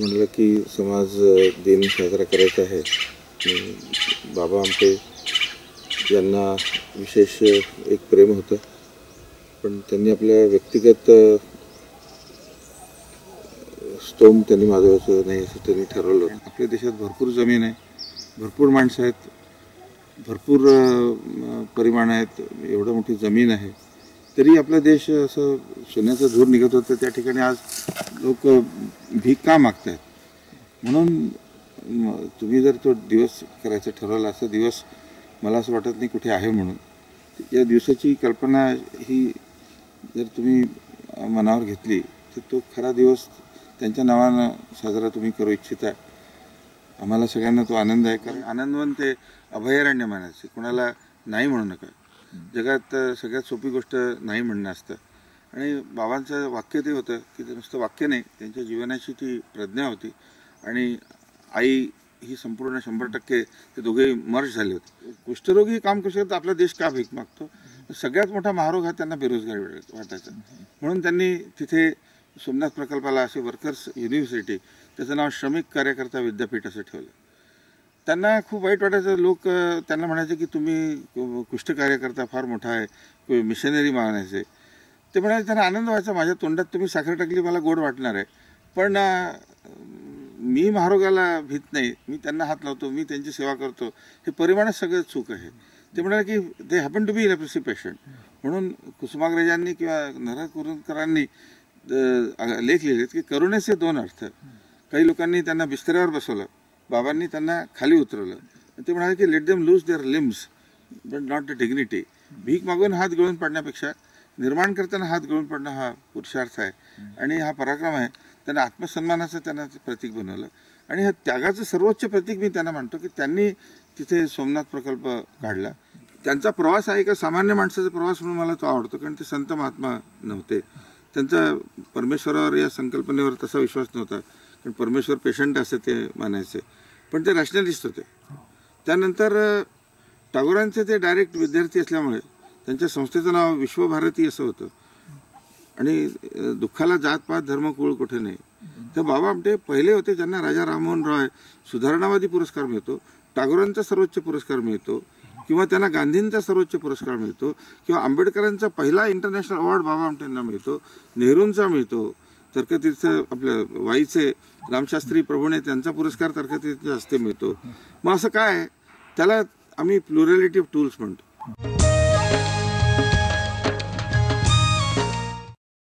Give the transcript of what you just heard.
म्हणलं की समाज दिन साजरा करायचा आहे. बाबा आमटे यांना विशेष एक प्रेम होतं. पण त्यांनी आपल्या व्यक्तिगत स्तोम त्यांनी माजवायचं नाही असं त्यांनी ठरवलं. आपल्या देशात भरपूर जमीन आहे. भरपूर माणसं आहेत. भरपूर परिमाण आहेत. एवढं मोठी जमीन आहे. तरी आपला देश असं सोन्याचं धूर निघत होतं. त्या ठिकाणी आज लोक भीक का मागत आहेत म्हणून तुम्ही जर तो दिवस करायचा ठरवला असा दिवस मला असं वाटत नाही कुठे आहे म्हणून. या दिवसाची कल्पना ही जर तुम्ही मनावर घेतली तर तो खरा दिवस त्यांच्या नावानं साजरा तुम्ही करू इच्छिता. आम्हाला सगळ्यांना तो आनंद आहे कारण आनंदवन ते अभयारण्य मानायचे. कोणाला नाही म्हणू नका. जगात सगळ्यात सोपी गोष्ट नाही म्हणणं असतं. आणि बाबांचं वाक्य ते होतं की ते नुसतं वाक्य नाही त्यांच्या जीवनाची ती प्रज्ञा होती. आणि आई ही संपूर्ण शंभर टक्के ते दोघेही मर्ज झाले होते. कुष्ठरोगी काम करू शकतात आपला देश का भीक मागतो? सगळ्यात मोठा महारोग हा त्यांना बेरोजगारी वाट- वाटायचा. म्हणून त्यांनी तिथे सोमनाथ प्रकल्पाला असे वर्कर्स युनिव्हर्सिटी त्याचं नाव श्रमिक कार्यकर्ता विद्यापीठ असं ठेवलं. त्यांना खूप वाईट वाटायचं. लोक त्यांना म्हणायचे की तुम्ही कुष्ठकार्यकर्ता कुष्ठ कार्यकर्ता फार मोठा आहे मिशनरी मानायचे. ते म्हणाले त्यांना आनंद व्हायचा माझ्या तोंडात तुम्ही साखर टाकली मला गोड वाटणार आहे. पण मी महारोगाला भीत नाही. मी त्यांना हात लावतो मी त्यांची सेवा करतो. हे परिमाणच सगळं चूक आहे. ते म्हणाले की they happen to be electricity patient म्हणून कुसुमाग्रजांनी किंवा नरहर कुरुंदकरांनी लेख लिहिलेत की करुणेचे दोन अर्थ. काही लोकांनी त्यांना बिस्तऱ्यावर बसवलं. बाबांनी त्यांना खाली उतरवलं. ते म्हणाले की let them lose their limbs but not the dignity भीक मागून हात गळून पाडण्यापेक्षा निर्माण करताना हात गळून पडणं हा पुरुषार्थ आहे. आणि हा पराक्रम आहे. त्यांना आत्मसन्मानाचं त्यांना ते प्रतीक बनवलं. आणि ह्या त्यागाचं सर्वोच्च प्रतीक मी त्यांना मानतो की त्यांनी तिथे सोमनाथ प्रकल्प काढला. त्यांचा प्रवास हा एका सामान्य माणसाचा प्रवास म्हणून मला तो आवडतो कारण ते संत महात्मा नव्हते. त्यांचा परमेश्वरावर या संकल्पनेवर तसा विश्वास नव्हता कारण परमेश्वर पेशंट असं ते मानायचे. पण ते रॅशनलिस्ट होते. त्यानंतर अ, टागोरांचे ते डायरेक्ट विद्यार्थी असल्यामुळे त्यांच्या संस्थेचं नाव विश्वभारती असं होतं. आणि दुःखाला जात पात धर्म कुळ कुठे नाही. तर बाबा आमटे पहिले होते ज्यांना राजा राममोहन रॉय सुधारणावादी पुरस्कार मिळतो टागोरांचा सर्वोच्च पुरस्कार मिळतो किंवा त्यांना गांधींचा सर्वोच्च पुरस्कार मिळतो किंवा आंबेडकरांचा पहिला इंटरनॅशनल अवॉर्ड बाबा आमटेंना मिळतो नेहरूंचा मिळतो तर्कतीर्थ आपल्या वाईचे रामशास्त्री प्रभूने त्यांचा पुरस्कार तर्कतीर्थच्या हस्ते मिळतो. मग असं काय? त्याला आम्ही प्लुरॅलिटी ऑफ टूल्स म्हणतो.